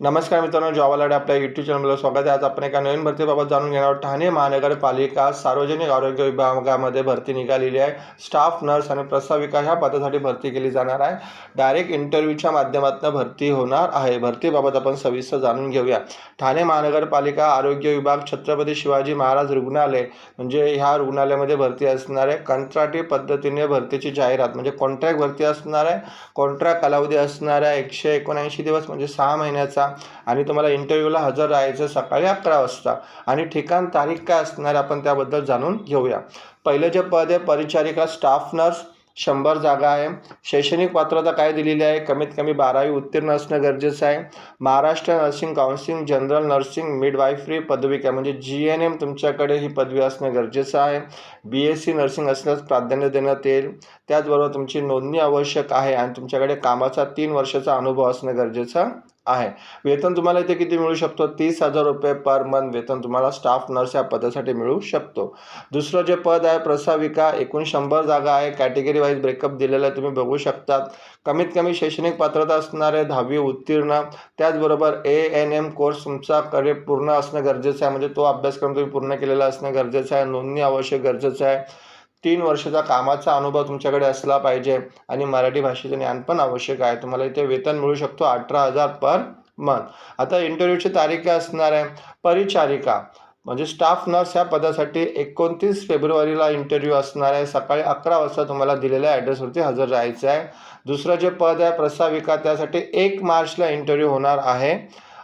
नमस्कार मित्रांनो जॉबालाडे आपल्या युट्यूब चॅनलला स्वागत आहे. आज आपण एका नवीन भरतीबाबत जाणून घेणार ठाणे महानगरपालिका सार्वजनिक आरोग्य विभागामध्ये भरती निघालेली आहे. स्टाफ नर्स आणि प्रस्ताविका ह्या पदासाठी भरती केली जाणार आहे. डायरेक्ट इंटरव्ह्यूच्या माध्यमातून भरती होणार आहे. भरतीबाबत आपण सविस्तर जाणून घेऊया. ठाणे महानगरपालिका आरोग्य विभाग छत्रपती शिवाजी महाराज रुग्णालय म्हणजे ह्या रुग्णालयामध्ये भरती असणार आहे. कंत्राटी पद्धतीने भरतीची जाहिरात म्हणजे कॉन्ट्रॅक्ट भरती असणार आहे. कॉन्ट्रॅक्ट कालावधी असणार आहे. एकशे एकोणऐंशी दिवस म्हणजे सहा महिन्याचा. आणि तुम्हाला इंटरव्ह्यूला हजर राहायचं सकाळी अकरा वाजता. आणि ठिकाण तारीख काय असणार आपण त्याबद्दल जाणून घेऊया. पहिलं जे पद आहे परिचारिका स्टाफ नर्स शंभर जागा आहे. शैक्षणिक पात्रता काय दिलेली आहे? कमीत कमी बारावी उत्तीर्ण असणं गरजेचं आहे. Maharashtra nursing counselling general nursing midwifery पदविका म्हणजे जी एन एम तुमच्याकडे ही पदवी असणं गरजेचं आहे. बी एस सी नर्सिंग असल्यास प्राधान्य देण्यात येईल. त्याचबरोबर तुमची नोंदणी आवश्यक आहे आणि तुमच्याकडे कामाचा तीन वर्षाचा अनुभव असणं गरजेचं आहे. वेतन तुम्हाला इथे किती मिळू शकतो? तीस हजार रुपये पर मंथ वेतन तुम्हाला स्टाफ नर्स या पदासाठी मिळू शकतो. दुसरं जे पद आहे प्रस्ताविका एकूण शंभर जागा आहे. कॅटेगरी वाईज ब्रेकअप दिलेलं आहे तुम्ही बघू शकतात. कमीत कमी शैक्षणिक पात्रता असणारे दहावी उत्तीर्ण त्याचबरोबर ए एन एम कोर्स तुमच्याकडे पूर्ण असणं गरजेचं आहे. म्हणजे तो अभ्यासक्रम तुम्ही पूर्ण केलेला असणं गरजेचं आहे. नोंदणी आवश्यक गरजेचं आहे. तीन वर्षाचा कामाचा अनुभव तुमच्याकडे असला पाहिजे आणि मराठी भाषेचं ज्ञान पण आवश्यक आहे. तुम्हाला इथे वेतन मिळू शकतो अठरा हजार पर मंथ आता इंटरव्ह्यूची तारीख काय असणार आहे? परिचारिका म्हणजे स्टाफ नर्स ह्या पदासाठी एकोणतीस फेब्रुवारीला इंटरव्ह्यू असणार आहे. सकाळी अकरा वाजता तुम्हाला दिलेल्या ॲड्रेसवरती हजर राहायचं आहे. दुसरं जे पद आहे प्रस्ताविका त्यासाठी एक मार्चला इंटरव्ह्यू होणार आहे.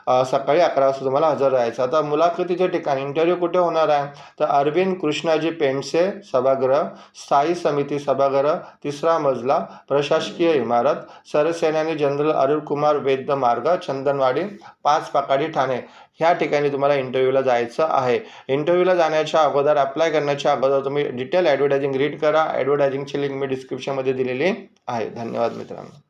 सकाळी अकरा वाजता तुम्हाला हजर राहायचं. आता मुलाखतीचे ठिकाण इंटरव्ह्यू कुठे होणार आहे? तर अरविंद कृष्णाजी पेंडसे सभागृह स्थायी समिती सभागृह तिसरा मजला प्रशासकीय इमारत सरसेनानी जनरल अरुण कुमार वैद्य मार्ग चंदनवाडी पाच पाकाडी ठाणे. ह्या ठिकाणी तुम्हाला इंटरव्ह्यूला जायचं आहे. इंटरव्ह्यूला जाण्याच्या अगोदर अप्लाय करण्याच्या अगोदर तुम्ही डिटेल ॲडव्हर्टायझिंग रीड करा. ॲडव्हर्टायझिंगची लिंक मी डिस्क्रिप्शनमध्ये दिलेली आहे. धन्यवाद मित्रांनो.